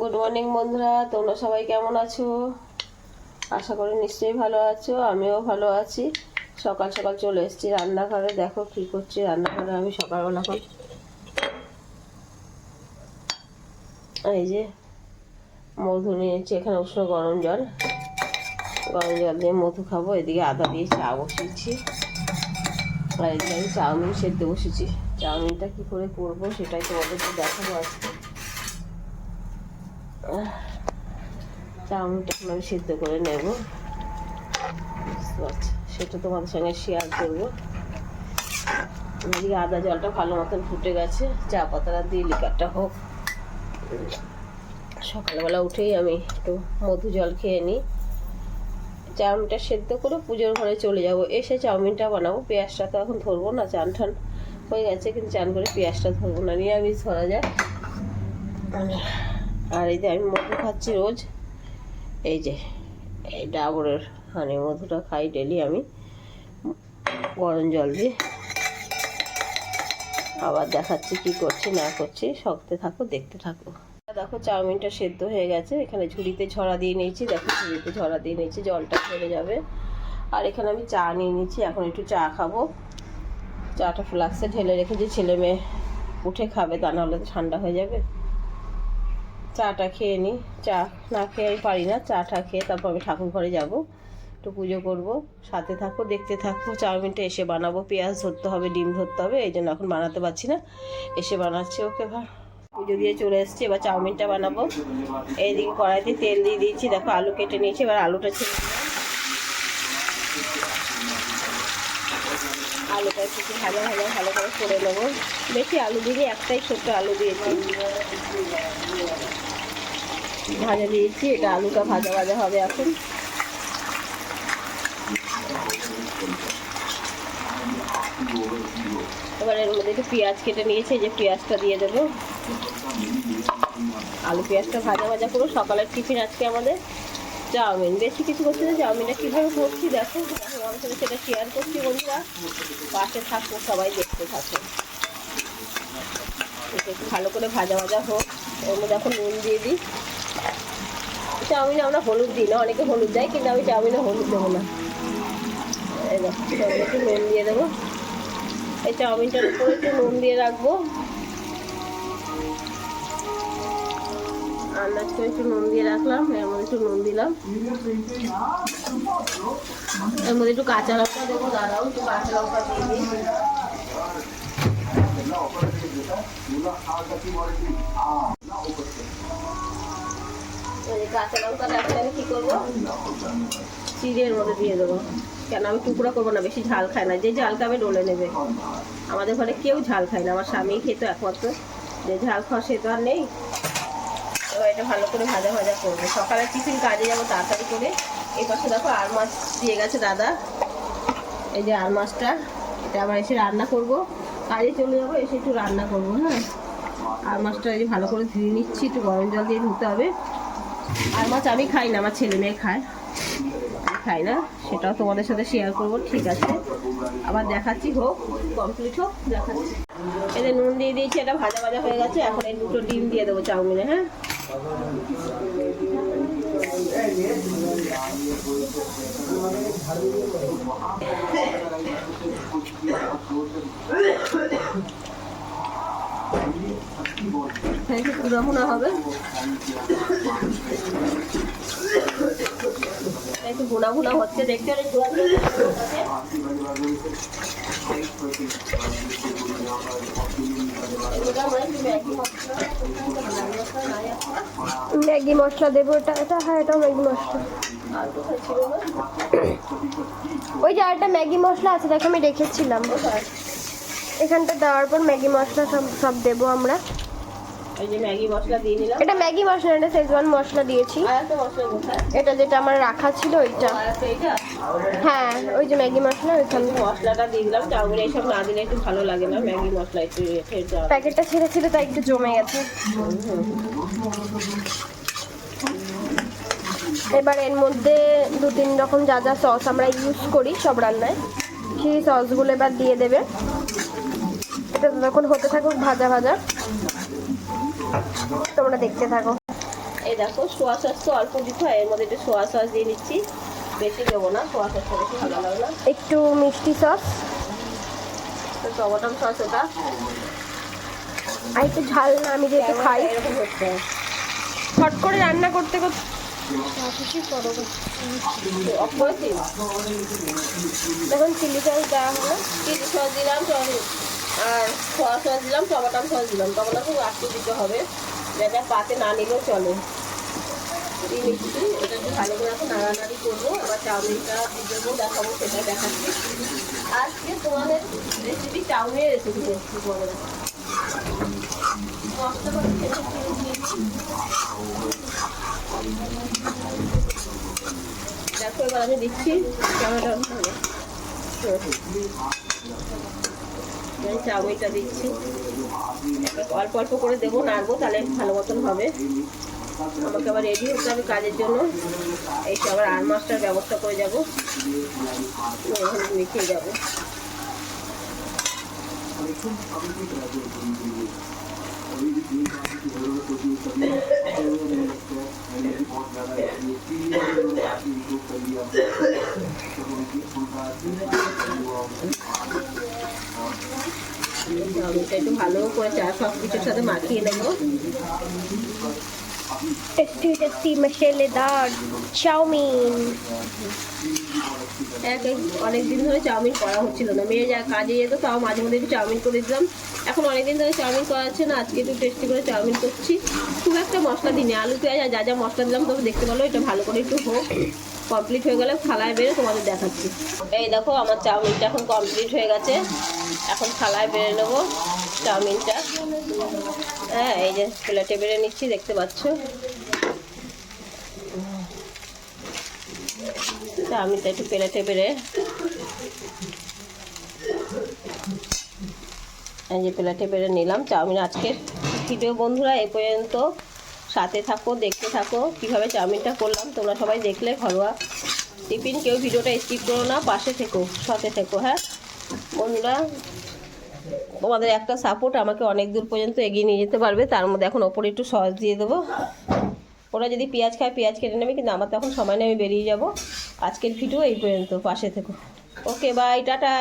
Good morning বন্ধুরা। তোমরা সবাই কেমন আছো? আশা করি নিশ্চয়ই ভালো আছো। আমিও ভালো আছি। সকাল সকাল চলে এসেছি রান্নাঘরে। দেখো কি করছি রান্নাঘরে আমি সকালবেলা এখন। এই যে মধু নিয়েছি, এখানে উষ্ণ গরম জল। গরম জল দিয়ে মধু খাব। এদিকে আদা দিয়ে চা বসিয়েছি। আর এদিকে আমি চাউমিন সেদ্ধ বসেছি চাউমিনটা কী করে করব সেটাই তোমাদেরকে দেখাবো আজকে। চাউমিনটা এখন আমি সিদ্ধ করে নেব। সেটা তোমাদের সঙ্গে শেয়ার করব। এদিকে আদা জলটা ভালো মতন ফুটে গেছে। চা পাতাটা দিয়ে লিকারটা হোক। সকালবেলা উঠেই আমি একটু মধু জল খেয়ে নিই। চাউমিনটা সেদ্ধ করে পুজোর ঘরে চলে যাব। এসে চাউমিনটা বানাবো। পেঁয়াজটা তো এখন ধরবো না, চান ঠান হয়ে গেছে, কিন্তু চান করে পেঁয়াজটা ধরবো না। নিরামিষ ধরা যায় আর এই যে আমি মধু খাচ্ছি রোজ। এই যে, এই ডাবরের হানি মধুটা খাই ডেলি আমি। গরম জল দিয়ে। আবার দেখাচ্ছি কি করছি, না করছি। শক্তে থাকো, দেখতে থাকো। দেখো, চাউমিনটা সেদ্ধ হয়ে গেছে। এখানে ঝুড়িতে ঝরা দিয়ে নিয়েছি। দেখো, ঝুড়িতে ঝরা দিয়ে নিয়েছি। জলটা ঝরে যাবে। আর এখানে আমি চা নিয়ে নিয়েছি। এখন একটু চা খাব। চাটা ফ্লাক্সে ঢেলে রেখেছি ছেলে মেয়ে উঠে খাবে, তা নাহলে ঠান্ডা হয়ে যাবে। চাটা খেয়ে নিই চা না খেয়ে আমি পারি না, চাটা খেয়ে তারপর আমি ঠাকুর ঘরে যাব। একটু পুজো করব, সাথে থাকো, দেখতে থাকো। চাউমিনটা এসে বানাবো, পেঁয়াজ ধরতে হবে, ডিম ধরতে হবে, এই জন্য এখন বানাতে পারছি না। এসে বানাচ্ছে ওকে ভা পুজো দিয়ে চলে এসছি, এবার চাউমিনটা বানাবো। এইদিকে কড়াইতে তেল দিয়ে দিয়েছি, দেখো আলু কেটে নিয়েছি, এবার আলুটা ছেড়ে আলুটা একটু ভাজা ভাজা ভালো করে করে নেব। বেশি আলু দিয়ে একটাই ছোট্ট আলু দিয়েছি। ভাজা দিয়েছি, এটা আলুটা ভাজা ভাজা হবে এখন। এবার এর মধ্যে একটু পেঁয়াজ কেটে নিয়েছি যে পেঁয়াজটা দিয়ে দেবো। আলু পেঁয়াজটা ভাজা ভাজা করব সকালের টিফিন আজকে আমাদের। চাউমিন। বেশি কিছু করছি না, চাউমিনটা কীভাবে করছি দেখো। দেখো আমার সাথে সেটা শেয়ার করছি বন্ধুরা। পাশে থাকব সবাই দেখতে থাকো। ভালো করে ভাজা ভাজা হোক। মধ্যে এখন নুন দিয়ে দিই। চাউমিনে আমরা হলুদ দিই না, অনেকে হলুদ দেয়, কিন্তু আমি চাউমিনে হলুদ দেবো না। দেখো একটু নুন দিয়ে দেবো। এই চাউমিনটার উপরে একটু নুন দিয়ে রাখব। আন্দাজ করে একটু নুন দিয়ে রাখলাম, এর মধ্যে একটু নুন দিলাম। এর মধ্যে একটু কাঁচা লঙ্কা দেবো দাঁড়াও একটু কাঁচা লঙ্কা দিয়ে দিই কাঁচা লঙ্কাটা আমি কী করব? চিড়ের মধ্যে দিয়ে দেবো। কেন, আমি করব না, বেশি ঝাল খায় না। যে ঝাল খাবে ডলে নেবে। আমাদের ঘরে কেউ ঝাল খায় না। আমার স্বামী খেতো একমাত্র। যে ঝাল খাওয়া সে তো আর নেই। এবার এটা ভালো করে ভাজা ভাজা করব। সকালে টিফিন কাজে যাব তাড়াতাড়ি করে। এই পাশে দেখো আর মাছ দিয়ে গেছে দাদা। এই যে আর মাছটা, এটা আবার এসে রান্না করব। কাজে চলে যাব, এসে একটু রান্না করব হ্যাঁ? আর মাছটা এই যে ভালো করে ধুয়ে নিচ্ছি, একটু গরম জল দিয়ে ধুতে হবে। আর মাছ আমি খাই না, আমার ছেলে মেয়ে খায়। খাই না, সেটাও তোমাদের সাথে শেয়ার করব, ঠিক আছে। আবার দেখাচ্ছি, হোক কমপ্লিট হোক, দেখাচ্ছি। এতে নুন দিয়ে দিয়েছি, এটা ভাজা ভাজা হয়ে গেছে, এখন এই দুটো ডিম দিয়ে দেবো চাউমিনে হ্যাঁ? ভুনা হবে। একটু ভুনা ভুনা হচ্ছে দেখতে অনেক ম্যাগি মশলা দেবো, এটা এটা হ্যাঁ এটাও ম্যাগি মশলা। ওই যে আরেকটা ম্যাগি মশলা আছে, দেখো আমি রেখেছিলাম। এখানটা দেওয়ার পর ম্যাগি মশলা সব সব দেবো আমরা। এই যে ম্যাগি মশলা দিয়ে নিলাম। এটা ম্যাগি মশলা এটা শেজওয়ান মশলা দিয়েছি। আর একটা মশলা কোথায়? এটা যেটা আমার রাখা ছিল ওইটা। হ্যাঁ ওই যে ম্যাগি মশলা ওইখানে মশলাটা দিয়ে দিলাম চাউমিন এইসব না দিলে একটু ভালো লাগে না ম্যাগি মশলা একটু প্যাকেটটা ছেড়ে ছিল তাই একটু জমে গেছে। এবার এর মধ্যে দু তিন রকম যা যা সস আমরা ইউজ করি সব রান্নায় সেই সসগুলো এবার দিয়ে দেবে। এটা যখন হতে থাকুক ভাজা ভাজা। তোমরা দেখতে থাকো। এই দেখো সোয়া সস তো অল্প দিতে হয় এর মধ্যে একটু সোয়া সস দিয়ে নিচ্ছি। বেশি দেবো না সোয়া সসটা বেশি ভালো লাগে না। একটু মিষ্টি সস। তো সস ওটা। আর একটু ঝাল না আমি যেহেতু খাই। হট করে রান্না করতে করতে যখন চিলি সস দেওয়া হলো চিলি সস দিলাম আর সোয়া সস দিলাম টমেটো সস দিলাম। টমেটো সস আটকে দিতে হবে। যেটা পাতে না নিলেও চলে। ভালো করে করব। এবার চাউমিনটা দেখাবো, সেটা আজকে তোমাদের রেসিপি চাউমিনের রেসিপি করে দেখো, এবার আমি দিচ্ছি আমি চাউমিনটা দিচ্ছি। অল্প অল্প করে দেবো, নাড়বো, তাহলে ভালো মতন হবে। আমাকে আবার রেডি হতে হবে কাজের জন্য। এই আবার আর মাছটার ব্যবস্থা করে যাব। মেখে যাব। চাউমিনটা একটু ভালো করে চা সব কিছুর সাথে মাখিয়ে নেব। টেস্টি টেস্টি মশলেদার চাউমিন। এক অনেক দিন ধরে চাউমিন করা হচ্ছিল না। মেয়ে যা কাজে যেত তাও মাঝে মধ্যে একটু চাউমিন করে দিলাম এখন অনেক দিন ধরে চাউমিন করা হচ্ছে না, আজকে একটু টেস্টি করে চাউমিন করছি। খুব একটা মশলা দিইনি, আলু, পেঁয়াজ আর যা যা মশলা দিলাম তবে দেখতে পারল এটা ভালো করে একটু হোক। কমপ্লিট হয়ে গেলে থালায় বেড়ে তোমাদের দেখাচ্ছি। এই দেখো, আমার চাউমিনটা এখন কমপ্লিট হয়ে গেছে। এখন থালায় বেড়ে নেব চাউমিনটা। হ্যাঁ এই যে প্লেটে বেড়ে নিচ্ছি, দেখতে পাচ্ছ। চাউমিনটা একটু প্লেটে বেড়ে এই যে প্লেটে বেড়ে নিলাম। চাউমিন আজকের ভিডিও বন্ধুরা, এ পর্যন্ত সাথে থাকো, দেখতে থাকো। কীভাবে চাউমিনটা করলাম, তোমরা সবাই দেখলে ঘরোয়া টিফিন। কেউ ভিডিওটা স্কিপ করো না, পাশে থেকো, সাথে থেকো হ্যাঁ? বন্ধুরা, তোমাদের একটা সাপোর্ট আমাকে অনেক দূর পর্যন্ত এগিয়ে নিয়ে যেতে পারবে। তার মধ্যে এখন ওপরে একটু সস দিয়ে দেবো। ওরা যদি পেঁয়াজ খায়, পেঁয়াজ কেটে নেবে, কিন্তু আমার তখন সময় নেই, আমি বেরিয়ে যাব। আজকের ভিডিও এই পর্যন্ত, পাশে থেকো। Okay bye tata.